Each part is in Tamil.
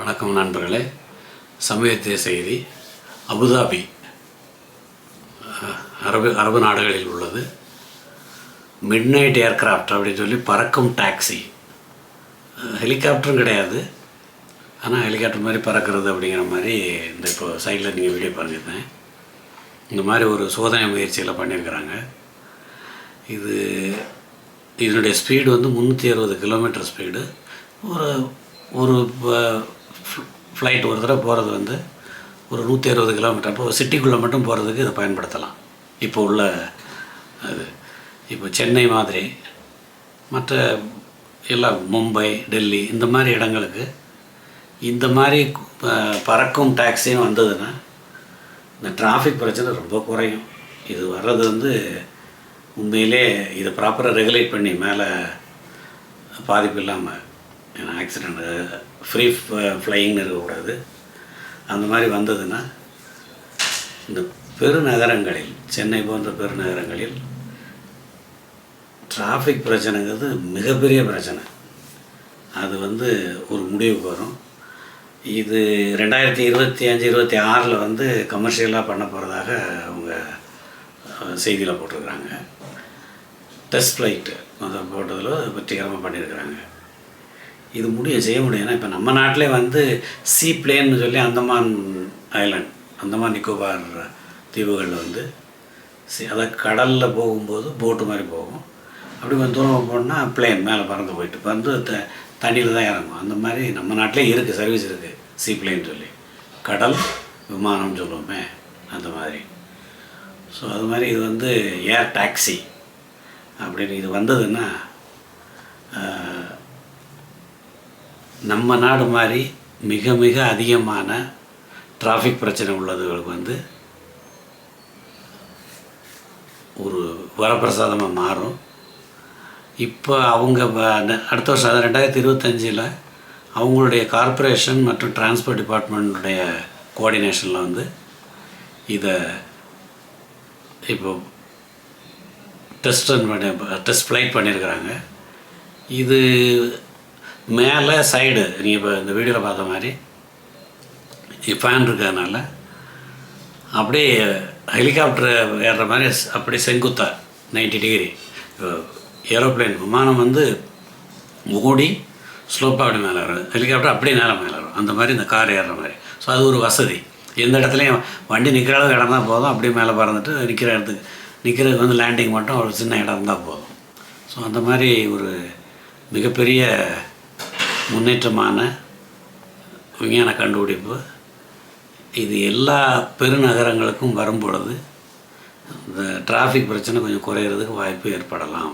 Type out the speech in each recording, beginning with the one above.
வணக்கம் நண்பர்களே. சமயத்திய செய்தி. அபுதாபி அரபு அரபு நாடுகளில் உள்ளது. மிட்நைட் ஏர்க்ராஃப்ட் ஏர்கிராஃப்ட் அப்படின்னு சொல்லி பறக்கும் டாக்ஸி ஹெலிகாப்டரும் கிடையாது. ஆனால் ஹெலிகாப்டர் மாதிரி பறக்கிறது அப்படிங்கிற மாதிரி இந்த இப்போ சைடில் நீங்கள் வீடியோ பாருங்க இந்த மாதிரி ஒரு சோதனை முயற்சியில் பண்ணியிருக்கிறாங்க. இது இதனுடைய ஸ்பீடு வந்து முந்நூற்றி அறுபது கிலோமீட்டர் ஸ்பீடு ஒரு ஒரு ஃப்ளைட் ஒரு தடவை போகிறது வந்து ஒரு நூற்றி அறுபது கிலோமீட்டர் அப்போ சிட்டிக்குள்ளே மட்டும் போகிறதுக்கு இதை பயன்படுத்தலாம். இப்போ உள்ள அது இப்போ சென்னை மாதிரி மற்ற எல்லாம் மும்பை டெல்லி இந்த மாதிரி இடங்களுக்கு இந்த மாதிரி பறக்கும் டாக்ஸியும் வந்ததுன்னா இந்த டிராஃபிக் பிரச்சனை ரொம்ப குறையும். இது வர்றது வந்து உண்மையிலே இதை ப்ராப்பராக ரெகுலேட் பண்ணி மேலே பாதிப்பு இல்லாமல் ஏன்னா ஆக்சிடெண்ட்டு ஃப்ரீ ஃப்ளையிங்னு இருக்கக்கூடாது. அந்த மாதிரி வந்ததுன்னா இந்த பெருநகரங்களில் சென்னை போன்ற பெருநகரங்களில் டிராஃபிக் பிரச்சனைங்கிறது மிகப்பெரிய பிரச்சனை. அது வந்து ஒரு முடிவுக்கு வரும். இது ரெண்டாயிரத்தி இருபத்தி அஞ்சு இருபத்தி ஆறில் வந்து கமர்ஷியலாக பண்ண போகிறதாக அவங்க செய்தியில் போட்டிருக்கிறாங்க. டெஸ்ட் ஃப்ளைட்டு அதை போட்டதில் வெற்றிகரமாக பண்ணியிருக்கிறாங்க. இது முடிய செய்ய முடியும். ஏன்னா இப்போ நம்ம நாட்டிலே வந்து சீ பிளேன்னு சொல்லி அந்தமான் ஐலாண்ட் அந்தமான் நிக்கோபார் தீவுகளில் வந்து சி அதாவது கடலில் போகும்போது போட்டு மாதிரி போகும். அப்படி கொஞ்சம் தூரம் போனால் பிளேன் மேலே பறந்து போயிட்டு வந்து த தண்ணியில் தான் இறங்கும். அந்த மாதிரி நம்ம நாட்டிலே இருக்குது சர்வீஸ் இருக்குது சீ பிளேன் சொல்லி. கடல் விமானம்னு சொல்லுவோமே அந்த மாதிரி. ஸோ அது மாதிரி இது வந்து ஏர் டாக்ஸி அப்படின்னு இது வந்ததுன்னா நம்ம நாடு மாதிரி மிக மிக அதிகமான டிராஃபிக் பிரச்சனை உள்ளதுகளுக்கு வந்து ஒரு வரப்பிரசாதமாக மாறும். இப்போ அவங்க அடுத்த வருஷம் அதாவது ரெண்டாயிரத்தி இருபத்தஞ்சில் அவங்களுடைய கார்ப்பரேஷன் மற்றும் டிரான்ஸ்போர்ட் டிபார்ட்மெண்ட்டுடைய கோஆர்டினேஷனில் வந்து இதை இப்போ டெஸ்ட் ரன் பண்ணி டெஸ்ட் ஃப்ளைட் பண்ணியிருக்கிறாங்க இது மேலே சைடு நீங்கள் இப்போ இந்த வீடியோவில் பார்த்த மாதிரி ஃபேன் இருக்கிறதுனால அப்படியே ஹெலிகாப்டர் ஏறுற மாதிரி அப்படியே செங்குத்தா 90 டிகிரி ஏரோப்ளேன் விமானம் வந்து ஓடி ஸ்லோப்பாக அப்படி மேலே வரும். ஹெலிகாப்டர் அப்படியே மேலே மேலே வரும். அந்த மாதிரி இந்த கார் ஏறுற மாதிரி. ஸோ அது ஒரு வசதி. எந்த இடத்துலையும் வண்டி நிற்கிற அளவுக்கு இடம் தான் போதும். அப்படியே மேலே பறந்துட்டு நிற்கிற இடத்துக்கு நிற்கிறதுக்கு வந்து லேண்டிங் மட்டும் ஒரு சின்ன இடம் இருந்தால் போதும். ஸோ அந்த மாதிரி ஒரு மிகப்பெரிய முன்னேற்றமான விஞ்ஞான கண்டுபிடிப்பு. இது எல்லா பெருநகரங்களுக்கும் வரும்பொழுது இந்த டிராஃபிக் பிரச்சனை கொஞ்சம் குறையிறதுக்கு வாய்ப்பு ஏற்படலாம்.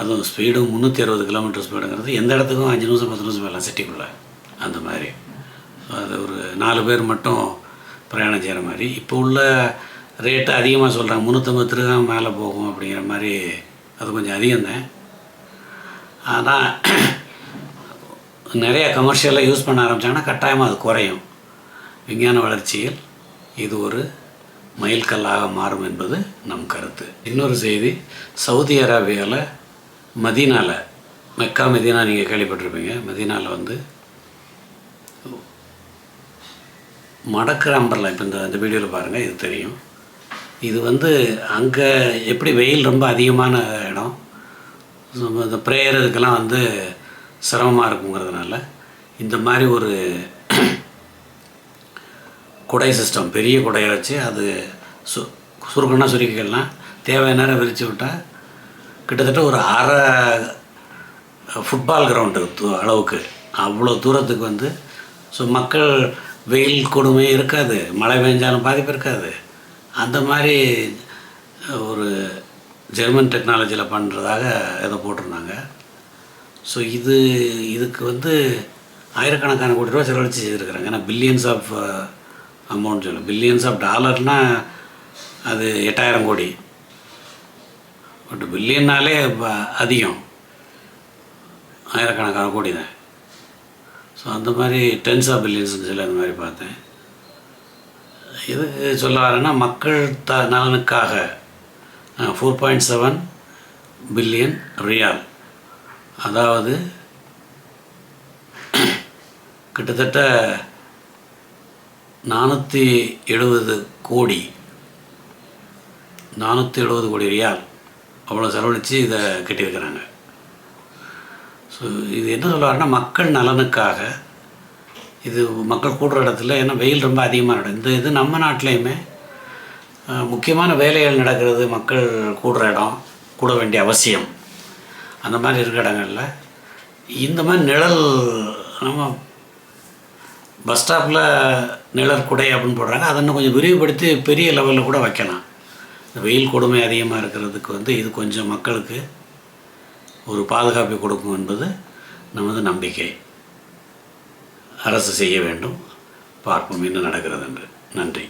அதுவும் ஸ்பீடும் முந்நூற்றி அறுபது கிலோமீட்டர் ஸ்பீடுங்கிறது எந்த இடத்துக்கும் அஞ்சு நிமிஷம் பத்து நிமிஷம் போயிடலாம் சிட்டிக்குள்ளே. அந்த மாதிரி. அது ஒரு நாலு பேர் மட்டும் பிரயாணம் செய்கிற மாதிரி. இப்போ உள்ள ரேட்டு அதிகமாக சொல்கிறாங்க முந்நூற்றம்பது ரூபா மேலே போகும் அப்படிங்கிற மாதிரி அது கொஞ்சம் அதிகம்தான். ஆனால் நிறைய கமர்ஷியலாக யூஸ் பண்ண ஆரம்பித்தாங்கன்னா கட்டாயமாக அது குறையும். விஞ்ஞான வளர்ச்சியில் இது ஒரு மைல்கல்லாக மாறும் என்பது நம் கருத்து. இன்னொரு செய்தி சவுதி அரேபியாவில் மதீனாவில் மெக்கா மதீனா நீங்கள் கேள்விப்பட்டிருப்பீங்க. மதீனாவில் வந்து மடக்கிற அம்பரில் இப்போ இந்த இந்த வீடியோவில் பாருங்கள் இது தெரியும். இது வந்து அங்கே எப்படி வெயில் ரொம்ப அதிகமான இடம் இந்த ப்ரேயர் இதுக்கெல்லாம் வந்து சிரமமாக இருக்குங்கிறதுனால இந்த மாதிரி ஒரு குடை சிஸ்டம் பெரிய குடையை வச்சு அது சு சுருக்கணும் சுருக்கிக்கலாம். தேவையான நேரம் விரித்து விட்டால் கிட்டத்தட்ட ஒரு அரை ஃபுட்பால் கிரவுண்டு அளவுக்கு. அவ்வளோ தூரத்துக்கு வந்து ஸோ மக்கள் வெயில் கொடுமை இருக்காது. மழை பெஞ்சாலும் பாதிப்பு இருக்காது. அந்த மாதிரி ஒரு ஜெர்மன் டெக்னாலஜியில் பண்ணுறதாக இதை போட்டிருந்தாங்க. ஸோ இது இதுக்கு வந்து ஆயிரக்கணக்கான கோடி ரூபா செலவழித்து செய்திருக்கிறாங்க. ஏன்னா பில்லியன்ஸ் ஆஃப் அமௌண்ட் சொல்லும் பில்லியன்ஸ் ஆஃப் டாலர்னால் அது எட்டாயிரம் கோடி. பட் பில்லியன்னாலே ப- அதிகம். ஆயிரக்கணக்கான கோடி தான். ஸோ அந்த மாதிரி டென்ஸ் ஆஃப் பில்லியன்ஸ்னு சொல்லி அந்த மாதிரி பார்த்தேன். எதுக்கு சொல்ல வரேன்னா மக்கள் த நலனுக்காக ஃபோர் பாயிண்ட் செவன் பில்லியன் ரியால் அதாவது கிட்டத்தட்ட நானூற்றி எழுபது கோடி நானூற்றி எழுபது கோடி ரியால் அவ்வளோ செலவழித்து இதை கட்டியிருக்கிறாங்க. ஸோ இது என்ன சொல்லுவாருன்னா மக்கள் நலனுக்காக இது மக்கள் கூடுற இடத்துல ஏன்னா வெயில் ரொம்ப அதிகமாக நடக்கும் இந்த இது நம்ம நாட்டிலையுமே முக்கியமான வேலைகள் நடக்கிறது மக்கள் கூடுற இடம் கூட வேண்டிய அவசியம். அந்த மாதிரி இருக்கிற இடங்களில். இந்த மாதிரி நிழல் நம்ம பஸ் ஸ்டாப்பில் நிழல் குடை அப்படின்னு போடுறாங்க. அதை இன்னும் கொஞ்சம் விரிவுபடுத்தி பெரிய லெவலில் கூட வைக்கலாம். இந்த வெயில் கொடுமை அதிகமாக இருக்கிறதுக்கு வந்து இது கொஞ்சம் மக்களுக்கு ஒரு பாதுகாப்பை கொடுக்கும் என்பது நமது நம்பிக்கை. அரசு செய்ய வேண்டும். பார்ப்போம் என்ன நடக்கிறது என்று நன்றி.